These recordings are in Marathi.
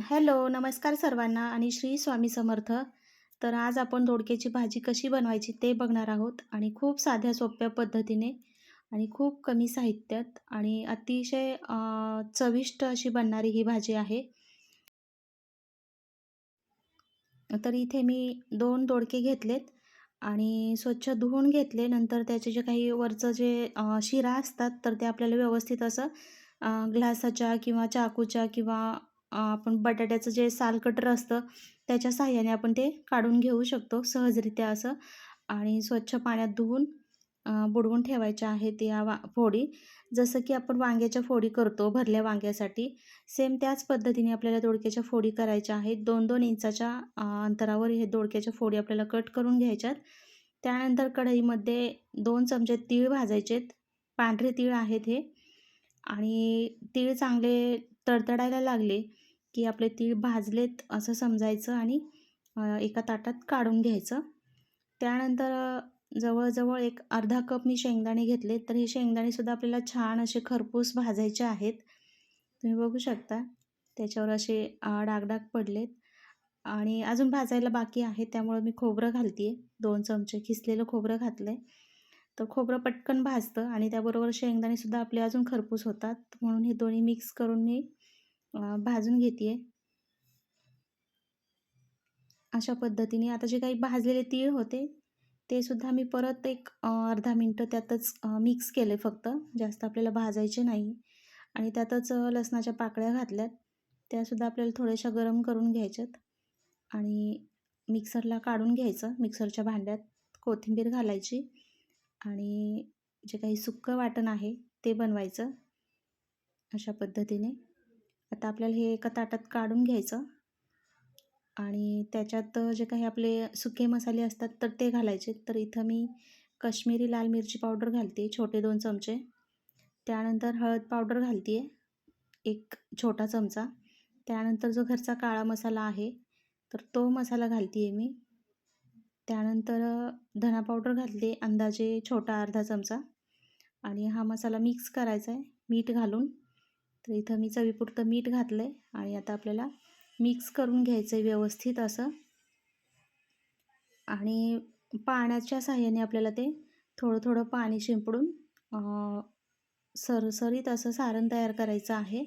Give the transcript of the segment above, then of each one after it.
हॅलो, नमस्कार सर्वांना आणि श्री स्वामी समर्थ. तर आज आपण दोडक्याची भाजी कशी बनवायची ते बघणार आहोत आणि खूप साध्या सोप्या पद्धतीने आणि खूप कमी साहित्यात आणि अतिशय चविष्ट अशी बनणारी ही भाजी आहे. तर इथे मी दोन दोडके घेतलेत आणि स्वच्छ धुवून घेतले. नंतर त्याचे जे काही वरचं जे शिरा असतात तर ते आपल्याला व्यवस्थित असं ग्लासाच्या किंवा चाकूच्या किंवा आपण बटाट्याचं जे साल कटर असतं त्याच्या साहाय्याने आपण ते काढून घेऊ शकतो सहजरित्या असं आणि स्वच्छ पाण्यात धुवून बुडवून ठेवायच्या आहेत या वा फोडी. जसं की आपण वांग्याच्या फोडी करतो भरल्या वांग्यासाठी, सेम त्याच पद्धतीने आपल्याला दोडक्याच्या फोडी करायच्या आहेत. 2-2 इंचाच्या अंतरावर हे दोडक्याच्या फोडी आपल्याला कट करून घ्यायच्यात. त्यानंतर कढईमध्ये दोन चमचे तीळ भाजायचेत. पांढरे तीळ आहेत हे आणि तीळ चांगले तडतडायला लागले, की आपले तीळ भाजलेत असं समजायचं आणि एका ताटात काढून घ्यायचं. त्यानंतर जवळजवळ एक अर्धा कप मी शेंगदाणे घेतले. तर हे शेंगदाणेसुद्धा आपल्याला छान असे खरपूस भाजायचे आहेत. तुम्ही बघू शकता त्याच्यावर असे डागडाग पडलेत आणि अजून भाजायला बाकी आहे. त्यामुळं मी खोबरं घालते 2 चमचे खिसलेलं खोबरं घातलंय. तर खोबरं पटकन भाजतं आणि त्याबरोबर शेंगदाणेसुद्धा आपले अजून खरपूस होतात. म्हणून हे दोन्ही मिक्स करून मी भाजून घेते अशा पद्धतीने. आता जे काही भाजलेले तीळ होते, ते सुद्धा मी परत एक अर्धा मिनटं त्यातच मिक्स केले फक्त. जास्त आपल्याला भाजायचे नाही आणि त्यातच लसणाच्या पाकळ्या घातल्यात. त्यासुद्धा आपल्याला थोड्याशा गरम करून घ्यायच्यात आणि मिक्सरला काढून घ्यायचं. मिक्सरच्या भांड्यात कोथिंबीर घालायची आणि जे काही सुक्कं वाटण आहे ते बनवायचं अशा पद्धतीने. आता आपल्याला हे एका ताटात काढून घ्यायचं आणि त्याच्यात जे काही आपले सुके मसाले असतात तर ते घालायचे. तर इथं मी कश्मीरी लाल मिरची पावडर घालते छोटे दोन चमचे. त्यानंतर हळद पावडर घालते आहे, एक छोटा चमचा. त्यानंतर जो घरचा काळा मसाला आहे, तर तो मसाला घालते आहे मी. त्यानंतर धना पावडर घातली अंदाजे छोटा अर्धा चमचा आणि हा मसाला मिक्स करायचा आहे मीठ घालून. तर इथं मी चवीपुरतं मीठ घातलं आहे आणि आता आपल्याला मिक्स करून घ्यायचं आहे व्यवस्थित असं. आणि पाण्याच्या साह्याने आपल्याला ते थोडं-थोडं पाणी शिंपडून सरसरीत असं सारण तयार करायचं आहे.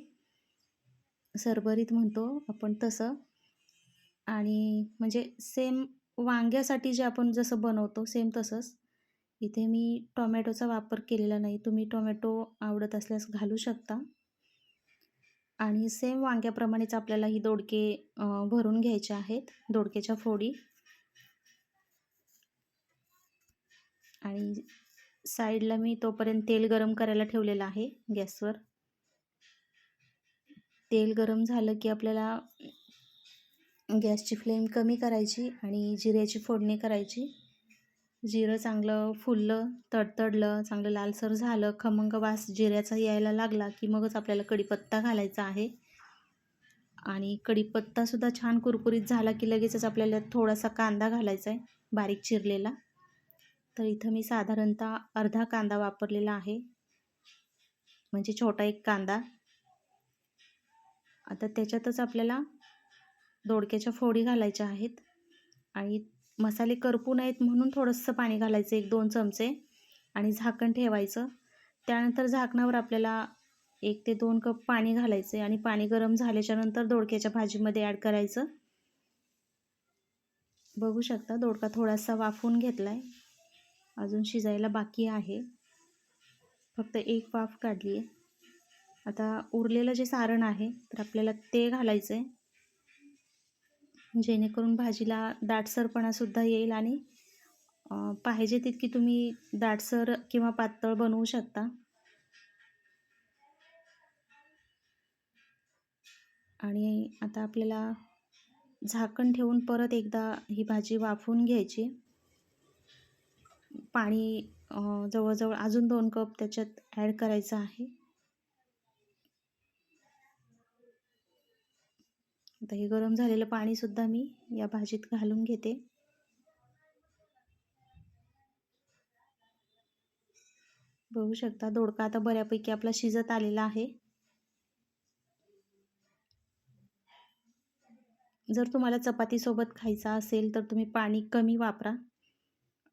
सरबरीत म्हणतो आपण तसं आणि म्हणजे सेम वांग्यासाठी जे आपण जसं बनवतो सेम तसंच. इथे मी टोमॅटोचा वापर केलेला नाही. तुम्ही टोमॅटो आवडत असल्यास घालू शकता. आणि सेम वांग्याप्रमाणेच आपल्याला ही दोडके भरून घ्यायचे आहेत, दोडक्याच्या फोडी. आणि साईडला मी तोपर्यंत तेल गरम करायला ठेवलेलं आहे गॅसवर. तेल गरम झालं की आपल्याला गॅसची फ्लेम कमी करायची आणि जिऱ्याची फोडणी करायची. जिरं चांगलं फुललं, तडतडलं, चांगलं लालसर झालं, खमंग वास जिऱ्याचा यायला लागला की मगच आपल्याला कढीपत्ता घालायचा आहे. आणि कढीपत्तासुद्धा छान कुरकुरीत झाला की लगेचच आपल्याला थोडासा कांदा घालायचा आहे बारीक चिरलेला. तर इथं मी साधारणतः अर्धा कांदा वापरलेला आहे. म्हणजे छोटा एक कांदा. आता त्याच्यातच आपल्याला दोडक्याच्या फोडी घालायच्या आहेत आणि मसाले करपू नयेत म्हणून थोडंसं पाणी घालायचं 1-2 चमचे आणि झाकण ठेवायचं. त्यानंतर झाकणावर आपल्याला एक ते दोन कप पाणी घालायचं आणि पाणी गरम झाल्याच्यानंतर दोडक्याच्या भाजीमध्ये ॲड करायचं. बघू शकता दोडका थोडासा वाफवून घेतला आहे. अजून शिजायला बाकी आहे. फक्त एक वाफ काढली आहे. आता उरलेलं जे सारण आहे तर आपल्याला ते घालायचं आहे. जेणेकरून भाजीला दाटसरपणासुद्धा येईल आणि पाहिजे तितकी तुम्ही दाटसर किंवा पातळ बनवू शकता. आणि आता आपल्याला झाकण ठेवून परत एकदा ही भाजी वाफवून घ्यायची. पाणी जवळजवळ अजून दोन कप त्याच्यात ॲड करायचं आहे. आता हे गरम झालेलं पाणीसुद्धा मी या भाजीत घालून घेते. बघू शकता दोडका आता बऱ्यापैकी आपला शिजत आलेला आहे. जर तुम्हाला चपातीसोबत खायचा असेल तर तुम्ही पाणी कमी वापरा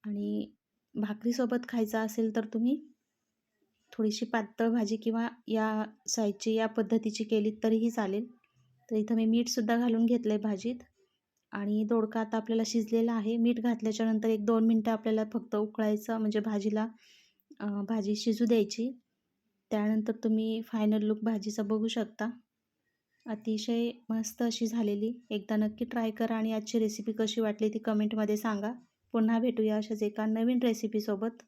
आणि भाकरीसोबत खायचा असेल तर तुम्ही थोडीशी पातळ भाजी किंवा या साईजची या पद्धतीची केलीत तरीही चालेल तर इथं मी मीठसुद्धा घालून घेतलं आहे भाजीत. आणि दोडका आता आपल्याला शिजलेला आहे. मीठ घातल्याच्यानंतर एक दोन मिनटं आपल्याला फक्त उकळायचं म्हणजे भाजीला भाजी शिजू द्यायची. त्यानंतर तुम्ही फायनल लुक भाजीचा बघू शकता. अतिशय मस्त अशी झालेली. एकदा नक्की ट्राय करा आणि आजची रेसिपी कशी वाटली ती कमेंटमध्ये सांगा. पुन्हा भेटूया अशाच एका नवीन रेसिपीसोबत